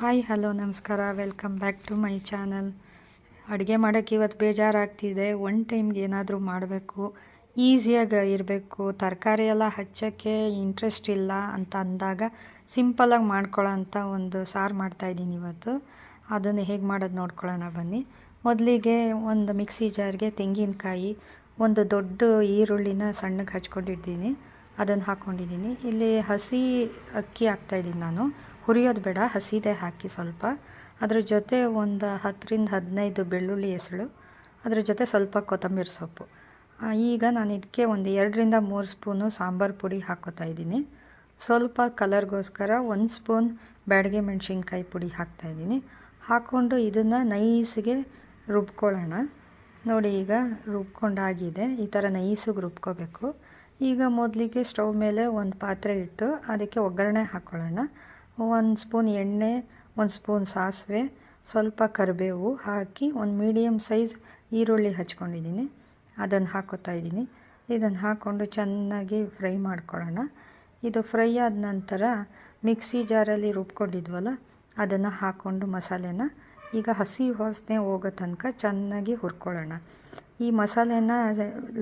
Hi hello ನಮಸ್ಕಾರ. Welcome back to my channel ಅಡುಗೆ ಮಾಡೋಕ್ಕೆ ಇವತ್ತು ಬೇಜಾರಾಗ್ತಿದೆ. ಒನ್ ಟೈಮ್ಗೆ ಏನಾದರೂ ಮಾಡಬೇಕು ಈಸಿಯಾಗಿ ಇರಬೇಕು, ತರಕಾರಿ ಎಲ್ಲ ಹಚ್ಚೋಕ್ಕೆ ಇಂಟ್ರೆಸ್ಟ್ ಇಲ್ಲ ಅಂತ ಅಂದಾಗ ಸಿಂಪಲಾಗಿ ಮಾಡ್ಕೊಳ್ಳೋ ಅಂಥ ಒಂದು ಸಾರು ಮಾಡ್ತಾಯಿದ್ದೀನಿ ಇವತ್ತು. ಅದನ್ನು ಹೇಗೆ ಮಾಡೋದು ನೋಡ್ಕೊಳ್ಳೋಣ ಬನ್ನಿ. ಮೊದಲಿಗೆ ಒಂದು ಮಿಕ್ಸಿ ಜಾರ್ಗೆ ತೆಂಗಿನಕಾಯಿ, ಒಂದು ದೊಡ್ಡ ಈರುಳ್ಳಿನ ಸಣ್ಣಗೆ ಹಚ್ಕೊಂಡಿದ್ದೀನಿ ಅದನ್ನು ಹಾಕ್ಕೊಂಡಿದ್ದೀನಿ ಇಲ್ಲಿ ಹಸಿ ಅಕ್ಕಿ ಹಾಕ್ತಾಯಿದ್ದೀನಿ ನಾನು. ಹುರಿಯೋದು ಬೇಡ, ಹಸಿದೆ ಹಾಕಿ ಸ್ವಲ್ಪ. ಅದ್ರ ಜೊತೆ ಒಂದು ಹತ್ತರಿಂದ ಹದಿನೈದು ಬೆಳ್ಳುಳ್ಳಿ ಹೆಸಳು, ಅದ್ರ ಜೊತೆ ಸ್ವಲ್ಪ ಕೊತ್ತಂಬರಿ ಸೊಪ್ಪು. ಈಗ ನಾನು ಇದಕ್ಕೆ ಒಂದು ಎರಡರಿಂದ ಮೂರು ಸ್ಪೂನು ಸಾಂಬಾರು ಪುಡಿ ಹಾಕೋತಾ ಇದ್ದೀನಿ. ಸ್ವಲ್ಪ ಕಲರ್ಗೋಸ್ಕರ ಒಂದು ಸ್ಪೂನ್ ಬ್ಯಾಡಗೆ ಮೆಣಸಿನ್ಕಾಯಿ ಪುಡಿ ಹಾಕ್ತಾಯಿದ್ದೀನಿ ಹಾಕ್ಕೊಂಡು ಇದನ್ನು ನೈಸಿಗೆ ರುಬ್ಕೊಳ್ಳೋಣ. ನೋಡಿ ಈಗ ರುಬ್ಕೊಂಡಾಗಿದೆ, ಈ ಥರ ನೈಸಿಗೆ ರುಬ್ಕೋಬೇಕು. ಈಗ ಮೊದಲಿಗೆ ಸ್ಟೌವ್ ಮೇಲೆ ಒಂದು ಪಾತ್ರೆ ಇಟ್ಟು ಅದಕ್ಕೆ ಒಗ್ಗರಣೆ ಹಾಕ್ಕೊಳ್ಳೋಣ ಒಂದು ಸ್ಪೂನ್ ಎಣ್ಣೆ, ಒಂದು ಸ್ಪೂನ್ ಸಾಸಿವೆ, ಸ್ವಲ್ಪ ಕರಿಬೇವು ಹಾಕಿ ಒಂದು ಮೀಡಿಯಮ್ ಸೈಜ್ ಈರುಳ್ಳಿ ಹಚ್ಕೊಂಡಿದ್ದೀನಿ. ಅದನ್ನು ಹಾಕೋತಾ ಇದ್ದೀನಿ. ಇದನ್ನು ಹಾಕ್ಕೊಂಡು ಚೆನ್ನಾಗಿ ಫ್ರೈ ಮಾಡ್ಕೊಳ್ಳೋಣ. ಇದು ಫ್ರೈ ಆದ ನಂತರ ಮಿಕ್ಸಿ ಜಾರಲ್ಲಿ ರುಬ್ಕೊಂಡಿದ್ವಲ್ಲ, ಅದನ್ನು ಹಾಕ್ಕೊಂಡು ಮಸಾಲೆನ ಈಗ ಹಸಿ ವಾಸನೆ ಹೋಗೋ ತನಕ ಚೆನ್ನಾಗಿ ಹುರ್ಕೊಳ್ಳೋಣ. ಈ ಮಸಾಲೆನ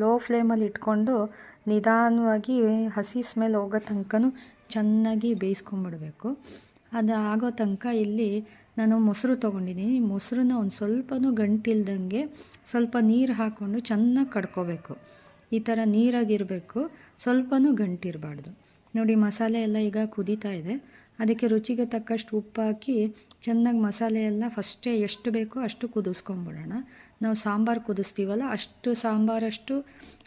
ಲೋ ಫ್ಲೇಮಲ್ಲಿ ಇಟ್ಕೊಂಡು ನಿಧಾನವಾಗಿ ಹಸಿ ಸ್ಮೆಲ್ ಹೋಗೋ ತನಕನೂ ಚೆನ್ನಾಗಿ ಬೇಯಿಸ್ಕೊಂಬಿಡ್ಬೇಕು. ಅದು ಆಗೋ ತನಕ ಇಲ್ಲಿ ನಾನು ಮೊಸರು ತೊಗೊಂಡಿದ್ದೀನಿ. ಮೊಸರನ್ನ ಒಂದು ಸ್ವಲ್ಪನೂ ಗಂಟಿಲ್ದಂಗೆ ಸ್ವಲ್ಪ ನೀರು ಹಾಕ್ಕೊಂಡು ಚೆನ್ನಾಗಿ ಕಡ್ಕೋಬೇಕು. ಈ ಥರ ನೀರಾಗಿರಬೇಕು. ಸ್ವಲ್ಪನೂ ಗಂಟಿರಬಾರ್ದು. ನೋಡಿ, ಮಸಾಲೆ ಎಲ್ಲ ಈಗ ಕುದೀತಾ ಇದೆ. ಅದಕ್ಕೆ ರುಚಿಗೆ ತಕ್ಕಷ್ಟು ಉಪ್ಪು ಹಾಕಿ ಚೆನ್ನಾಗಿ ಮಸಾಲೆ ಎಲ್ಲ ಫಸ್ಟೇ ಎಷ್ಟು ಬೇಕೋ ಅಷ್ಟು ಕುದಿಸ್ಕೊಂಬಿಡೋಣ. ನಾವು ಸಾಂಬಾರು ಕುದಿಸ್ತೀವಲ್ಲ, ಅಷ್ಟು ಸಾಂಬಾರಷ್ಟು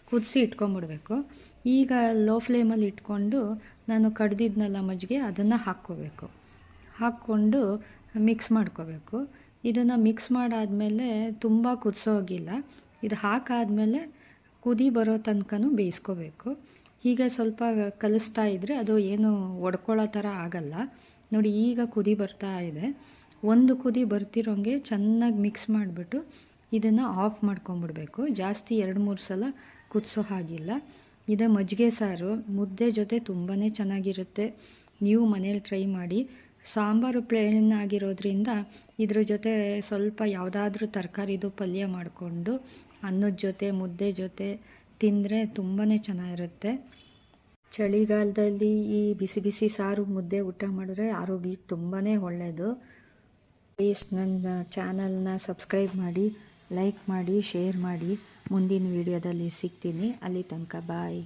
ಕುದಿಸಿ ಇಟ್ಕೊಂಬಿಡ್ಬೇಕು. ಈಗ ಲೋ ಫ್ಲೇಮಲ್ಲಿ ಇಟ್ಕೊಂಡು ನಾನು ಕಡ್ದಿದ್ನಲ್ಲ ಮಜ್ಜಿಗೆ ಅದನ್ನು ಹಾಕ್ಕೋಬೇಕು. ಹಾಕ್ಕೊಂಡು ಮಿಕ್ಸ್ ಮಾಡ್ಕೋಬೇಕು. ಇದನ್ನು ಮಿಕ್ಸ್ ಮಾಡಾದಮೇಲೆ ತುಂಬ ಕುದಿಸೋಗಿಲ್ಲ ಇದು ಹಾಕಾದಮೇಲೆ ಕುದಿ ಬರೋ ತನಕನೂ ಬೇಯಿಸ್ಕೋಬೇಕು. ಹೀಗೆ ಸ್ವಲ್ಪ ಕಲಿಸ್ತಾ ಇದ್ದರೆ ಅದು ಏನು ಒಡ್ಕೊಳ್ಳೋ ಥರ ಆಗಲ್ಲ. ನೋಡಿ, ಈಗ ಕುದಿ ಬರ್ತಾ ಇದೆ. ಒಂದು ಕುದಿ ಬರ್ತಿರೋಂಗೆ ಚೆನ್ನಾಗಿ ಮಿಕ್ಸ್ ಮಾಡಿಬಿಟ್ಟು ಇದನ್ನು ಆಫ್ ಮಾಡ್ಕೊಂಬಿಡ್ಬೇಕು ಜಾಸ್ತಿ ಎರಡು ಮೂರು ಸಲ ಕುದಿಸೋ ಹಾಗಿಲ್ಲ. ಇದು ಮಜ್ಜಿಗೆ ಸಾರು, ಮುದ್ದೆ ಜೊತೆ ತುಂಬಾ ಚೆನ್ನಾಗಿರುತ್ತೆ. ನೀವು ಮನೇಲಿ ಟ್ರೈ ಮಾಡಿ. ಸಾಂಬಾರು ಪ್ಲೇನ್ ಆಗಿರೋದ್ರಿಂದ ಇದ್ರ ಜೊತೆ ಸ್ವಲ್ಪ ಯಾವುದಾದ್ರೂ ತರಕಾರಿದು ಪಲ್ಯ ಮಾಡಿಕೊಂಡು, ಅನ್ನದ ಜೊತೆ, ಮುದ್ದೆ ಜೊತೆ ತಿಂದರೆ ತುಂಬಾ ಚೆನ್ನಾಗಿರುತ್ತೆ. ಚಳಿಗಾಲದಲ್ಲಿ ಈ ಬಿಸಿ ಬಿಸಿ ಸಾರು, ಮುದ್ದೆ ಊಟ ಮಾಡಿದ್ರೆ ಆರೋಗ್ಯಕ್ಕೆ ತುಂಬಾ ಒಳ್ಳೆಯದು ಪ್ಲೀಸ್ ನನ್ನ ಚಾನಲ್ನ ಸಬ್ಸ್ಕ್ರೈಬ್ ಮಾಡಿ ಲೈಕ್ ಮಾಡಿ ಶೇರ್ ಮಾಡಿ. ಮುಂದಿನ ವಿಡಿಯೋದಲ್ಲಿ ಸಿಗ್ತೀನಿ. ಅಲ್ಲಿ ತನಕ ಬಾಯ್.